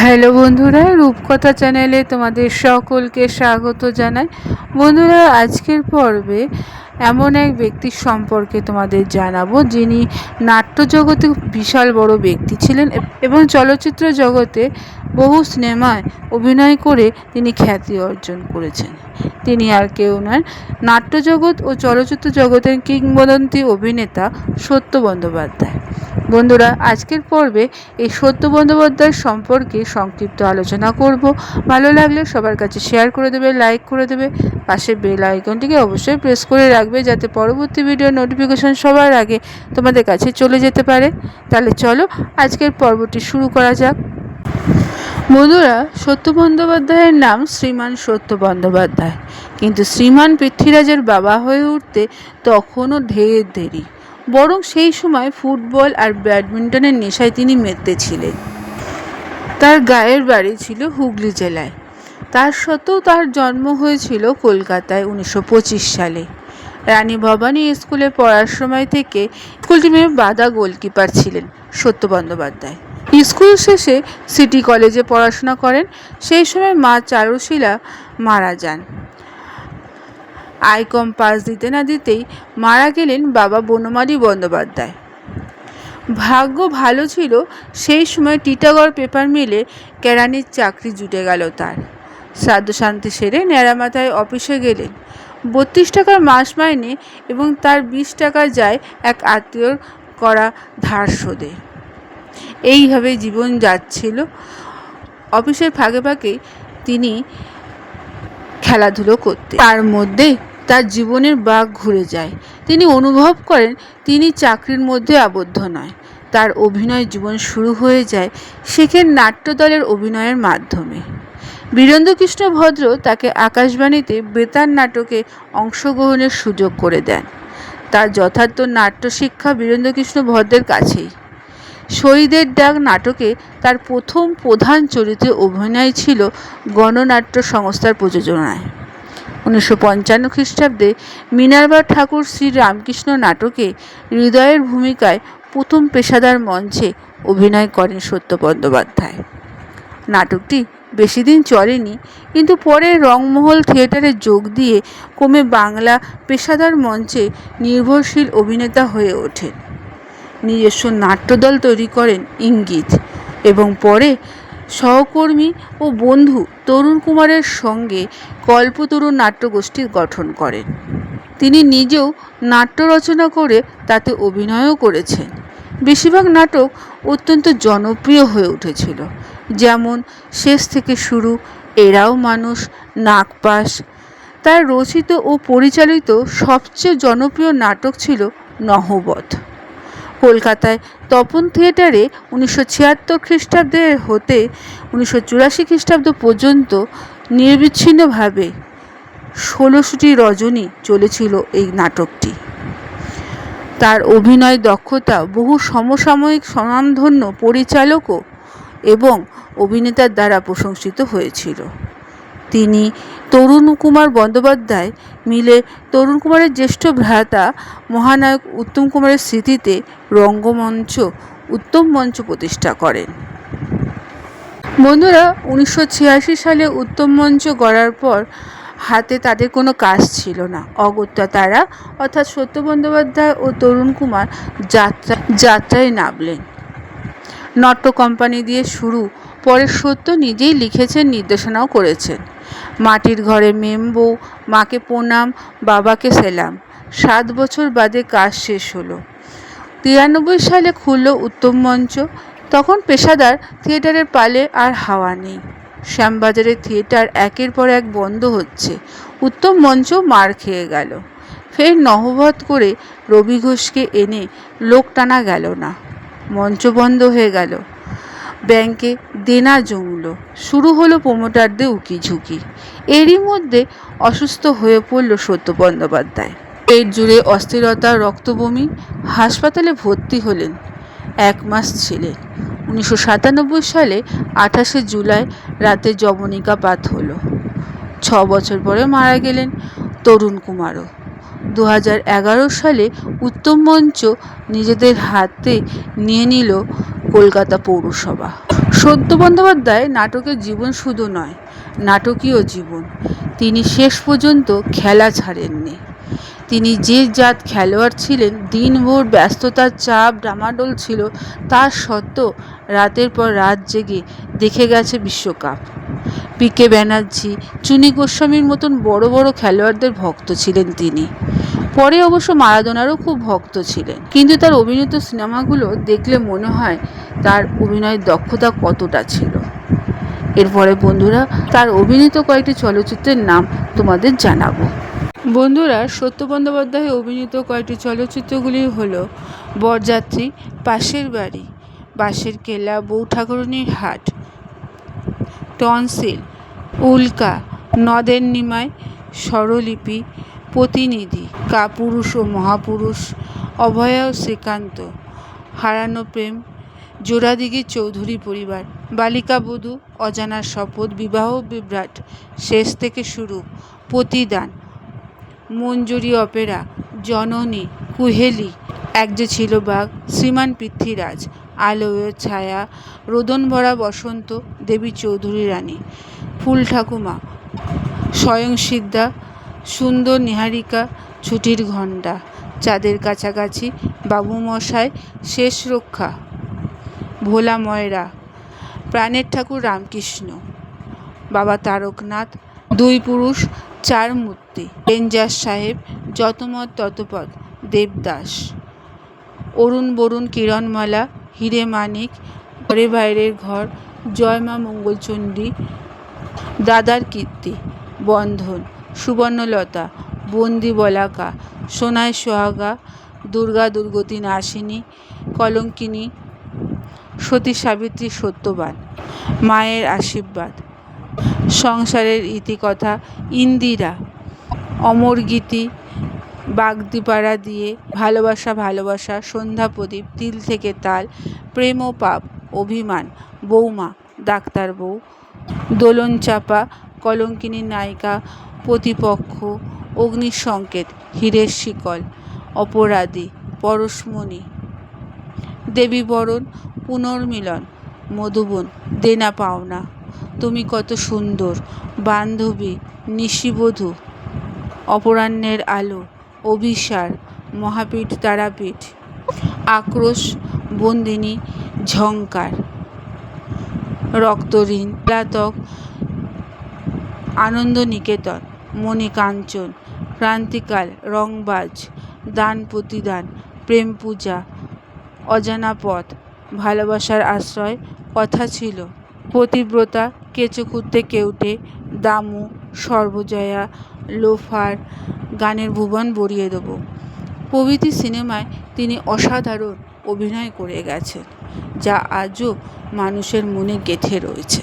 Hello বন্ধুরা, রূপকথা চ্যানেলে তোমাদের সকলকে স্বাগত জানাই। বন্ধুরা, আজকের পর্বে এমন এক ব্যক্তির সম্পর্কে তোমাদের জানাব, যিনি নাট্য জগতে বিশাল বড় ব্যক্তি ছিলেন এবং চলচ্চিত্র জগতে বহু সিনেমায় অভিনয় করে তিনি খ্যাতি অর্জন করেছেন। তিনি আর কেউ নয়, নাট্যজগৎ ও চলচ্চিত্র জগতের কিংবদন্তি অভিনেতা সত্য বন্দ্যোপাধ্যায়। বন্ধুরা, আজকের পর্বে এই সত্য বন্দ্যোপাধ্যায় সম্পর্কে সংক্ষিপ্ত আলোচনা করব। ভালো লাগলে সবার কাছে শেয়ার করে দেবে লাইক করে দেবে। পাশে বেল আইকনটিকে অবশ্যই প্রেস করে রাখবে যাতে পরবর্তী ভিডিও নোটিফিকেশন সবার আগে তোমাদের কাছে চলে যেতে পারে। তাহলে চলো আজকের পর্বটি শুরু করা যাক। বন্ধুরা সত্য বন্দ্যোপাধ্যায়ের নাম শ্রীমান সত্য বন্দ্যোপাধ্যায়। কিন্তু শ্রীমান পৃথ্বীরাজের বাবা হয়ে উঠতে তখনও ঢের দেরি। বরং সেই সময় ফুটবল আর ব্যাডমিন্টনের নেশায় তিনি মেতে ছিলেন। তার গায়ের বাড়ি ছিল হুগলি জেলায়। তার সত্ত্বেও তার জন্ম হয়েছিল কলকাতায় উনিশশো পঁচিশ সালে। রানী ভবানী স্কুলে পড়ার সময় থেকে স্কুল টিমের বাধা গোলকিপার ছিলেন সত্য বন্দ্যোপাধ্যায়। স্কুল শেষে সিটি কলেজে পড়াশোনা করেন। সেই সময় মা চারুশীলা মারা যান। আইকম পাস দিতে না দিতেই মারা গেলেন বাবা বনমালী বন্দ্যোপাধ্যায়। ভাগ্য ভালো ছিল, সেই সময় টিটাগড় পেপার মিলে কেরানির চাকরি জুটে গেল তার। শ্রাদ্ধ শান্তি সেরে ন্যাড়ামাথায় অফিসে গেলেন। বত্রিশ টাকার মাস মাইনে এবং তার বিশ টাকা যায় এক আত্মীয়র করা ধার শোধে। এইভাবে জীবন যাচ্ছিল। অফিসের ফাঁকে ফাঁকে তিনি খেলাধুলো করতে। তার মধ্যে তার জীবনের বাঘ ঘুরে যায়। তিনি অনুভব করেন, তিনি চাকরির মধ্যে আবদ্ধ নয়। তার অভিনয় জীবন শুরু হয়ে যায় শেখের নাট্যদলের অভিনয়ের মাধ্যমে। বীরেন্দ্রকৃষ্ণ ভদ্র তাকে আকাশবাণীতে বেতার নাটকে অংশগ্রহণের সুযোগ করে দেন। তার যথার্থ নাট্য শিক্ষা বীরেন্দ্রকৃষ্ণ ভদ্রের কাছেই। শহীদের ডাক নাটকে তার প্রথম প্রধান চরিত্রে অভিনয় ছিল গণনাট্য সংস্থার প্রযোজনায়। উনিশশো পঞ্চান্ন খ্রিস্টাব্দে মিনার্বা ঠাকুর শ্রী রামকৃষ্ণ নাটকে হৃদয়ের ভূমিকায় প্রথম পেশাদার মঞ্চে অভিনয় করেন সত্য বন্দ্যোপাধ্যায়। নাটকটি বেশি দিন চলেনি, কিন্তু পরে রংমহল থিয়েটারে যোগ দিয়ে কমে বাংলা পেশাদার মঞ্চে নির্ভরশীল অভিনেতা হয়ে ওঠেন। নিজস্ব নাট্যদল তৈরি করেন ইঙ্গিত এবং পরে সহকর্মী ও বন্ধু তরুণ কুমারের সঙ্গে কল্পতরু নাট্যগোষ্ঠী গঠন করেন। তিনি নিজেও নাট্য রচনা করে তাতে অভিনয়ও করেছেন। বেশিরভাগ নাটক অত্যন্ত জনপ্রিয় হয়ে উঠেছিল, যেমন শেষ থেকে শুরু এরাও মানুষ নাগপাস তার রচিত ও পরিচালিত সবচেয়ে জনপ্রিয় নাটক ছিল নহবত। কলকাতায়। তপন থিয়েটারে উনিশশো ছিয়াত্তর খ্রিস্টাব্দে হতে উনিশশো চুরাশি খ্রিস্টাব্দ পর্যন্ত নির্বিচ্ছিন্নভাবে ষোলোশোটি রজনী চলেছিল এই নাটকটি। তার অভিনয় দক্ষতা, বহু সমসাময়িক স্বনামধন্য পরিচালকও এবং অভিনেতার দ্বারা প্রশংসিত হয়েছিল। তিনি তরুণ কুমার বন্দ্যোপাধ্যায় মিলে তরুণ কুমারের জ্যেষ্ঠ ভ্রাতা, মহানায়ক উত্তম কুমারের স্মৃতিতে রঙ্গমঞ্চ, উত্তম মঞ্চ প্রতিষ্ঠা করেন। বন্ধুরা, উনিশশো ছিয়াশি সালে উত্তম মঞ্চ গড়ার পর হাতে তাদের কোনো কাজ ছিল না। অগত্যা তারা, অর্থাৎ সত্য বন্দ্যোপাধ্যায় ও তরুণ কুমার যাত্রা, যাত্রায় নামলেন। নট্য কোম্পানি দিয়ে শুরু, পরে সত্য নিজেই লিখেছেন, নির্দেশনাও করেছেন। মাটির ঘরে মেমবউ মাকে প্রণাম, বাবাকে সেলাম। সাত বছর বাদে কাজ শেষ হলো। তিরানব্বই সালে খুলল উত্তম মঞ্চ। তখন পেশাদার থিয়েটারের পালে আর হাওয়া নেই। শ্যামবাজারের থিয়েটার একের পর এক বন্ধ হচ্ছে। উত্তম মঞ্চ মার খেয়ে গেল। ফের নহবত করে রবি ঘোষকে এনে লোক টানা গেল না। মঞ্চ বন্ধ হয়ে গেল। ব্যাংকে দেনা জমল। শুরু হলো প্রোমোটারদের উকি ঝুঁকি এরই মধ্যে অসুস্থ হয়ে পড়ল সত্য বন্দ্যোপাধ্যায়। পেট জুড়ে অস্থিরতা, রক্তবমি, হাসপাতালে ভর্তি হলেন এক মাস ছিলেন উনিশশো সাতানব্বই সালে আঠাশে জুলাই রাতে পাত হল। ছ বছর পরে মারা গেলেন তরুণ কুমারও। দু হাজার এগারো সালে উত্তম মঞ্চ নিজেদের হাতে নিয়ে নিল কলকাতা পৌরসভা। সত্য বন্দ্যোপাধ্যায় নাটকের জীবন শুধু নয়, নাটকীয় জীবন। তিনি শেষ পর্যন্ত খেলা ছাড়েননি। তিনি যে জাত খেলোয়াড় ছিলেন, দিনভর ব্যস্ততার চাপ, ডামাডোল ছিল, তা সত্ত্বেও রাতের পর রাত জেগে দেখে গেছে বিশ্বকাপ। পি কে ব্যানার্জি, চুনি গোস্বামীর মতন বড় বড় খেলোয়াড়দের ভক্ত ছিলেন তিনি। পরে অবশ্য মারাদোনারও খুব ভক্ত ছিলেন। কিন্তু তার অভিনীত সিনেমাগুলো দেখলে মনে হয় তার অভিনয়ের দক্ষতা কতটা ছিল। এরপরে বন্ধুরা, তার অভিনীত কয়েকটি চলচ্চিত্রের নাম তোমাদের জানাব। বন্ধুরা, সত্য বন্দ্যোপাধ্যায় অভিনীত কয়েকটি চলচ্চিত্রগুলি হল বরযাত্রী, পাশের বাড়ি বাঁশের কেলা, বউ ঠাকুরনির হাট, টনসিল, উল্কা, নদের নিমাই, স্বরলিপি প্রতিনিধি, কাপুরুষ ও মহাপুরুষ, অভয়া ও শ্রীকান্ত, হারানো প্রেম, জোড়াদিঘি চৌধুরী পরিবার, বালিকা বধূ অজানার শপথ, বিবাহ বিভ্রাট, শেষ থেকে শুরু, প্রতিদান, মঞ্জুরি অপেরা, জননী, কুহেলি, এক যে ছিল বাঘ, শ্রীমান পৃথ্বীরাজ, আলোয় ছায়া, রোদন ভরা বসন্ত, দেবী চৌধুরী রানী, ফুল ঠাকুমা, স্বয়ং সিদ্ধা সুন্দর নিহারিকা ছুটির ঘণ্টা, চাঁদের কাছাকাছি বাবুমশাই শেষ রক্ষা, ভোলা ময়রা, প্রাণের ঠাকুর রামকৃষ্ণ, বাবা তারকনাথ, দুই পুরুষ, চার মূর্তি রেঞ্জার সাহেব, যতমত ততপদ দেবদাস, অরুণ বরুণ কিরণমালা, হিরে মানিক, ঘরে বাইরের ঘর, জয় মা মঙ্গলচণ্ডী, দাদার কীর্তি, বন্ধন। সুবর্ণলতা বন্দি বলাকা সোনায় সোহাগা, দুর্গা দুর্গতি নাশিনী কলঙ্কিনী, সতী সাবিত্রী সত্যবান, মায়ের আশীর্বাদ, সংসারের ইতিকথা, ইন্দিরা অমর গীতি বাগদিপাড়া দিয়ে ভালোবাসা ভালোবাসা, সন্ধ্যা প্রদীপ, তিল থেকে তাল, প্রেম ও পাপ, অভিমান, বৌমা, ডাক্তার বউ দোলন চাপা কলঙ্কিনী নায়িকা প্রতিপক্ষ অগ্নির সংকেত হীরের শিকল, অপরাধী, পরশমণি, দেবীবরণ, পুনর্মিলন, মধুবন, দেনা পাওনা, তুমি কত সুন্দর, বান্ধবী, নিশিবধূ, অপরাহ্নের আলো, অভিসার, মহাপীঠ তারাপীঠ, আক্রোশ, বন্দিনী ঝঙ্কার রক্তঋণ পলাতক আনন্দ নিকেতন মণিকাঞ্চন, ক্রান্তিকাল, রংবাজ, দান প্রতিদান, প্রেম পূজা, অজানা পথ, ভালোবাসার আশ্রয়, কথা ছিল। পতিব্রতা, কেঁচো খুঁড়তে কেউটে, দামু, সর্বজয়া, লোফার গানের ভুবন ভরিয়ে দেবো। প্রভৃতি সিনেমায় তিনি অসাধারণ অভিনয় করে গেছেন, যা আজও মানুষের মনে গেঁথে রয়েছে।